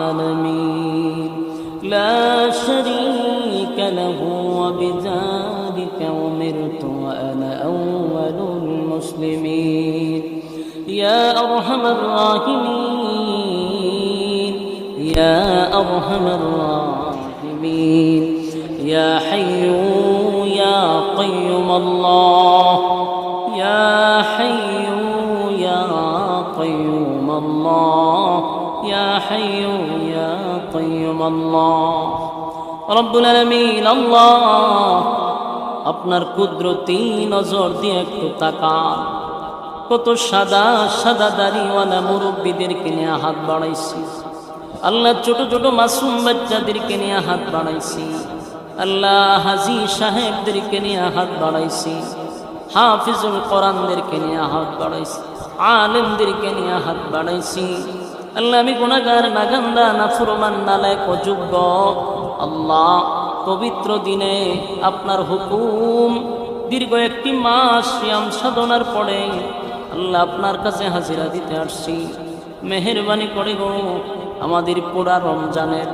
العالمين. لا شريك له وبذلك أمرت وأنا أول المسلمين. يا أرحم الراحمين. يا أرحم الراحمين. يا حي يا قيوم الله. حي يا قيوم الله رب العالمين الله আপনার কুদরতি নজর দিয়ে একটু তাকান কত সাদা সাদা দাড়িওয়ালা মুরব্বীদেরকে নিয়ে হাত বাড়াইছি আল্লাহ ছোট ছোট মাসুম বাচ্চাদেরকে নিয়ে হাত বাড়াইছি আল্লাহ হাজি সাহেবদেরকে নিয়ে হাত বাড়াইছি হাফিজুল কোরআনদেরকে নিয়ে হাত বাড়াইছি আলেমদেরকে নিয়ে হাত বাড়াইছি আল্লাহ, আমি গুণাগার নাগান্দা না ফুরমান নালায় অযোগ্য আল্লাহ, পবিত্র দিনে আপনার হুকুম দীর্ঘ একটি মাস শ্যাম সাধনার পরে আল্লাহ আপনার কাছে হাজিরা দিতে আসছি। মেহরবানি করে গো আমাদের পুরা রমজানের।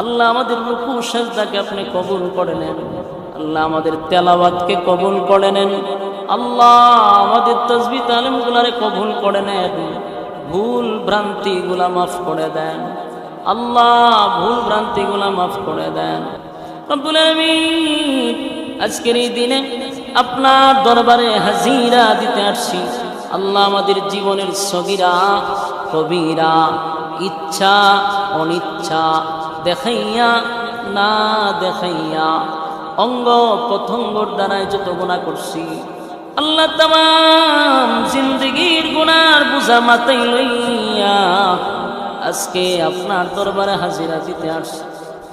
আল্লাহ, আমাদের রুকু সেজদাকে আপনি কবুল করে নেন। আল্লাহ, আমাদের তেলাওয়াতকে কবুল করে নেন। আল্লাহ, আমাদের তসবি তালিমগুলারে কবুল করে নেন। ভুল ভ্রান্তিগুলা মাফ করে দেন। আল্লাহ ভুল ভ্রান্তিগুলা মাফ করে দেন। রব্বুল আজকের এই দিনে আপনার দরবারে হাজিরা দিতে আসছি। আল্লাহ আমাদের জীবনের সগিরা কবিরা ইচ্ছা, অনিচ্ছা দেখাইয়া না দেখাইয়া অঙ্গ প্রথঙ্গর দ্বারায় যত গুণা করছি আল্লাহ তাম জিন্দগির গুনার বুঝা মাথায় লইয়া আজকে আপনার দরবারে হাজিরা দিতে আসছি।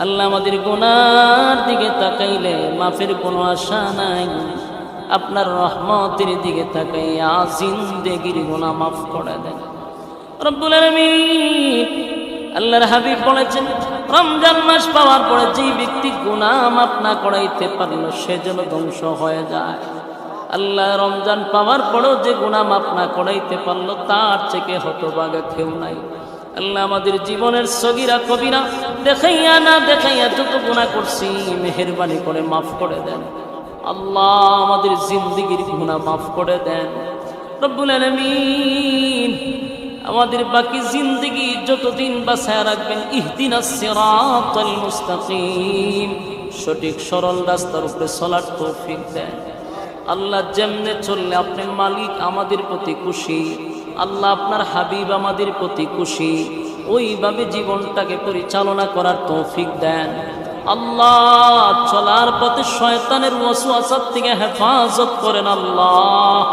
আল্লাহ আমাদের গুনার দিকে তাকাইলে মাফের কোনো আশা নাই। আপনার রহমতের দিকে তাকাইয়া জিন্দেগির গুণা মাফ করে দেন। রব্বুল আল্লাহর হাবিব বলেছেন, রমজান মাস পাওয়ার পরে যেই ব্যক্তি গুনাহ মাফ না করাইতে পারল, সে যেন ধ্বংস হয়ে যায়। আল্লাহ রমজান পাওয়ার পরেও যে গুনাহ মাফ না করাইতে পারল, তার থেকে হতবাগা কেউ নাই। আল্লাহ আমাদের জীবনের সগিরা কবিরা দেখাইয়া না দেখাইয়া যত গুণা করছি, মেহরবানি করে মাফ করে দেন। আল্লাহ আমাদের জিন্দিগির গুণা মাফ করে দেন। আমাদের বাকি জিন্দগি যতদিন বাসায় রাখবেন, ইহদিন সঠিক সরল রাস্তার উপরে চলার তৌফিক দেন। আল্লাহ যেমনে চললে আপনি মালিক আমাদের প্রতি খুশি, আল্লাহ আপনার হাবিব আমাদের প্রতি খুশি, ওইভাবে জীবনটাকে পরিচালনা করার তৌফিক দেন। আল্লাহ চলার পথে শয়তানের ওয়াসওয়াসার থেকে হেফাজত করেন আল্লাহ।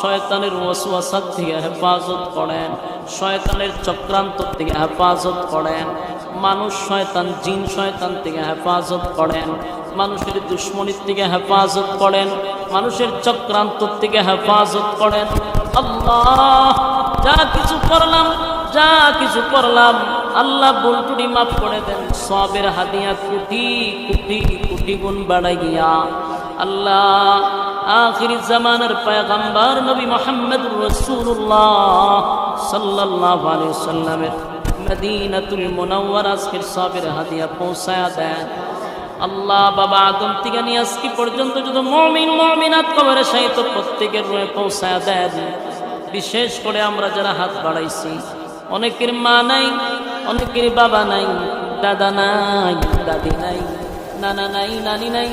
শয়তানের ওয়াসওয়াসার থেকে হেফাজত করেন, শয়তানের চক্রান্ত থেকে হেফাজত করেন। মানুষ শয়তান, জিন শয়তান থেকে হেফাজত করেন। মানুষের দুশ্মনির থেকে হেফাজত করেন। মানুষের চক্রান্ত থেকে হেফাজত করেন। আল্লাহ, যা কিছু করলাম, যা কিছু করলাম, আল্লাহ বলটুটি মাফ করে দেন। সবের হাদিয়া কোটি কোটি কোটি গুণ বাড়াই গিয়া আল্লাহ, আখিরি জামানার পয়গম্বর নবী মোহাম্মদ রসুল্লাহ সাল্লাহ আলাইহি সাল্লামের মদিনাতুল মুনাওয়ার, আজকের সবের হাদিয়া পৌঁছায়া দেন। আল্লাহ বাবা আদম থেকে নিয়ে আজকে পর্যন্ত যত মমিন, মমিনাত কবরে সাহিত্য প্রত্যেকের রয়ে পৌঁছায়া দেন। বিশেষ করে আমরা যারা হাত বাড়াইছি, অনেকের মা নাই, অনেকের বাবা নাই, দাদা নাই, দাদি নাই, নানা নাই, নানি নাই,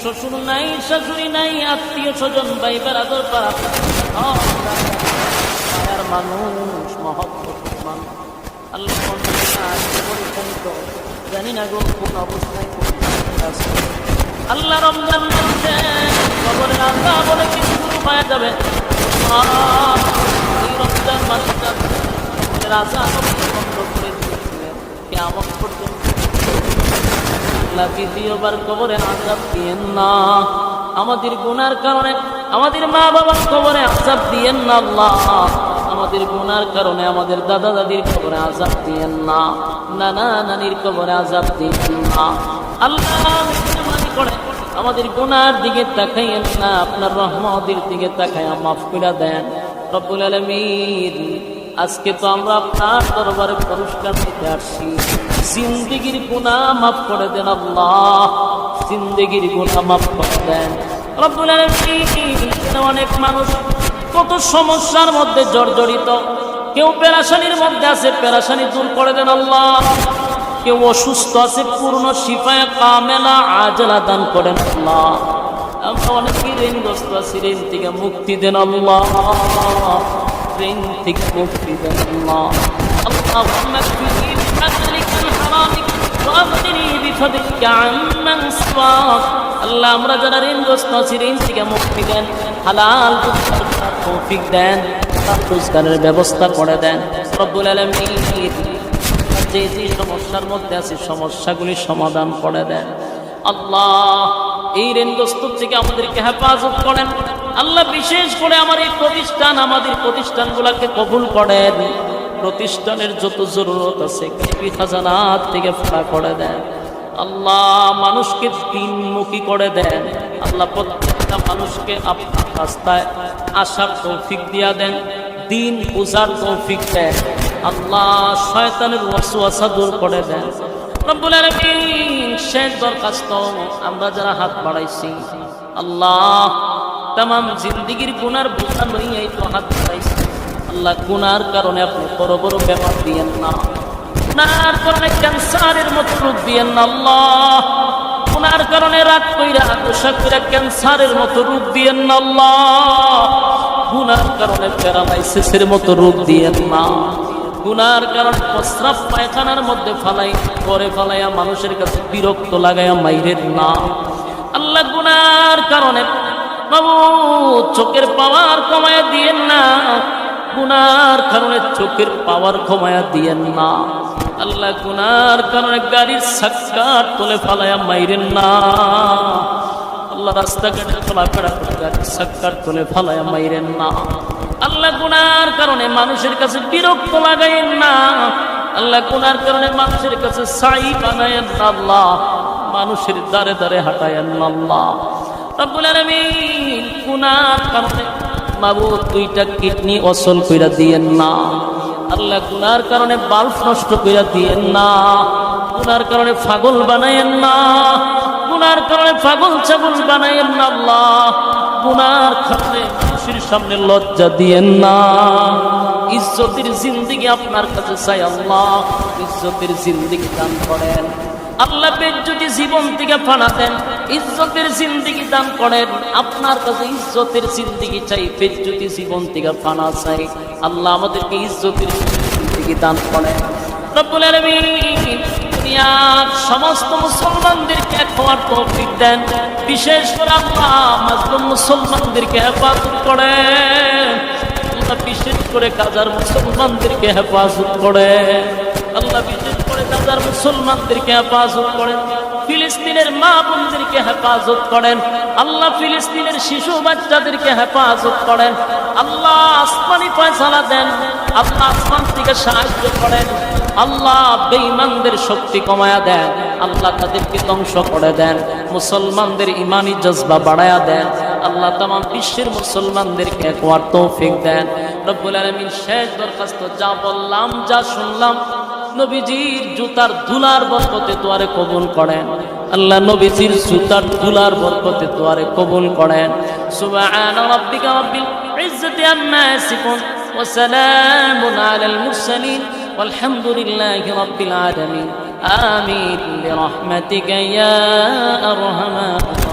শ্বশুর নাই, শাশুড়ি নাই, আত্মীয় স্বজন ভাই বেড়াদর পাড়া মানুষ মহব্বত। আল্লাহ আছে। আল্লাহ রমজান বলছে কবরের আল্লাহ বলে কিছু পাওয়া যাবে রমজান রাজা বন্ধ করে দিয়েছিলেন আল্লাহ দ্বিতীয়বার কবরে আজাব দিয়েন না। আমাদের গুনার কারণে আমাদের মা বাবার কবরে আজাব দিয়েন না আল্লাহ। আমাদের গুনার কারণে আমাদের দাদা দাদির কবরে আজাব দিয়েন না, নানা নানির কবরে আজাব দিয়েন না। আল্লাহ আমাদের গুনার দিকে তাকাইয়েন না, আপনার রহমতের দিকে তাকাইয়া মাফ করে দেন। রব্বুল আলমীর আজকে তো আমরা আপনার দরবারে পুরস্কার দিতে আসছি। জিন্দিগির গুণা মাফ করে দেন আল্লাহ, জিন্দিগির গুণা মাফ করে দেন। রব্বুল আলামিন অনেক মানুষ কত সমস্যার মধ্যে জর্জরিত। কেউ পেরাশানির মধ্যে আছে, পেরাশানি দূর করে দেন আল্লাহ। কেউ অসুস্থ আছে, পূর্ণ সিফায় কামেলা আজলা দান করেন আল্লাহ। আমরা অনেকে ঋণগ্রস্ত আছি, ঋণ থেকে মুক্তি দেন আল্লাহ। ঋণ থেকে মুক্তি দেন আল্লাহ। আল্লাহ, আমরা যারা ঋণগ্রস্ত আছি, ঋণ থেকে মুক্তি দেন। হালাল তৌফিক দেন হালাল রোজগারের ব্যবস্থা করে দেন। রব্বুল আলামিন, যে যে সমস্যার মধ্যে আছে, সমস্যাগুলি সমাধান করে দেন। আল্লাহ, এই ঋণগ্রস্ত থেকে আমাদেরকে হেফাজত করেন। আল্লাহ বিশেষ করে আমার এই প্রতিষ্ঠান, আমাদের প্রতিষ্ঠানগুলোকে কবুল করেন। প্রতিষ্ঠানের যত জরুরত আছে, কৃষি খাজানাত থেকে ফাঁকা করে দেন। আল্লাহ, মানুষকে দিনমুখী করে দেন। আল্লাহ প্রত্যেকটা মানুষকে আপনার রাস্তায় আসার তৌফিক দিয়া দেন, দিন বুঝার তৌফিক দেন, আল্লাহ শয়তানের ওয়াসওয়াসা দূর করে দেন। আমরা যারা হাত বাড়াইছি, আল্লাহ তামাম জিন্দিগির গুনার বোঝা লইয়াই তো হাত বাড়াইছি। আল্লাহ গুনার কারণে আপনি বড় বড় ব্যাপার দিয়েন না। গুনার কারণে ক্যান্সারের মতো রোগ দিয়েন না, আল্লাহ। গুনার কারণে রাত কইরা, পোশাক কইরা ক্যান্সারের মতো রোগ দিয়েন না আল্লাহ। গুনার কারণে প্যারালাইসিসের মতো রোগ দিয়েন না। গুনার কারণে প্রস্রাব পায়খানার মধ্যে ফালাই করে ফালাইয়া মানুষের কাছে বিরক্ত লাগাইয়া মাইরের না। আল্লাহ গুনার কারণে বাবু চোখের পাওয়ার কমায়া দিয়েন না। গুনার কারণে চোখের পাওয়ার কমায়া দিয়েন না। আল্লাহ গুনার কারণে গাড়ির সাক্কার তোলে ফালাইয়া মাইরেন না। আল্লাহ রাস্তাঘাটে চলাফেরা করে গাড়ির সাক্কার তোলে ফালাইয়া মাইরেন না। আল্লাহ গুনার কারণে মানুষের কাছে বিরক্ত লাগাইন না। আল্লাহ গুনার কারণে মানুষের কাছে সাই বানায়েন না আল্লাহ। মানুষের দ্বারে দ্বারে হাঁটায়েন না আল্লাহ। রব্বুল আলামিন গুনার কারণে মাবুদ দুইটা কিডনি অসল কইরা দিয়েন না। আল্লাহ গুনার কারণে বাল্ব নষ্ট করিয়া দিয়েন না, গুনার কারণে ফাগল বানায়েন না, গুনার কারণে পাগল ছাগল বানায়েন না আল্লাহ, গুনার কারণে মানুষের সামনে লজ্জা দিয়েন না। ইজ্জতের জিন্দিগি আপনার কাছে চাই আল্লাহ, ইজ্জতের জিন্দিগি দান করেন। আল্লাহ যদি জীবন থেকে ফানা দেন, ইজ্জতের জিন্দিগি দান করেন, আপনার কাছে ইজ্জতের জিন্দিগি চাই যদি জীবন থেকে ফানা চাই, আল্লাহ আমাদেরকে ইজ্জতের জিন্দিগি দান করেন। সমস্ত মুসলমানদেরকে এক হওয়ার তৌফিক দেন। বিশেষ করে আল্লাহ মুসলমানদেরকে হেফাজত করেন। বিশেষ করে কাজার মুসলমানদেরকে হেফাজত করেন। আল্লাহ বিশেষ করে কাজার মুসলমানদেরকে হেফাজত করেন, ফিলিস্তিনের মা বোনদেরকে হেফাজত করেন, আল্লাহ ফিলিস্তিনের শিশু বাচ্চাদেরকে হেফাজত করেন, আল্লাহ আসমানি ফয়সালা দেন, আল্লাহ আসমান থেকে সাহায্য করেন, আল্লাহ বেঈমানদের শক্তি কমায়া দেন, আল্লাহ তাদেরকে ধ্বংস করে দেন, মুসলমানদের ইমানি জজবা বাড়ায়া দেন, আল্লাহ তামাম বিশ্বের মুসলমানদেরকে একবার তৌফিক দেন। রব্বুল আলমিন শেষ দরখাস্ত যা বললাম, যা শুনলাম নবীজির জুতার ধুলার বরকতে তোয়ারে কবুল করেন। আল্লাহ নবীজির জুতার ধুলার বরকতে তোয়ারে কবুল করেন। সুবহান রাব্বিকা রাব্বিল ইজ্জতি আম্মা ইয়াসিফুন ওয়া সালামুন আলাল মুরসালিন আলহামদুলিল্লাহি রাব্বিল আলামিন। আমিন বিরহমাতিকা ইয়া আরহামার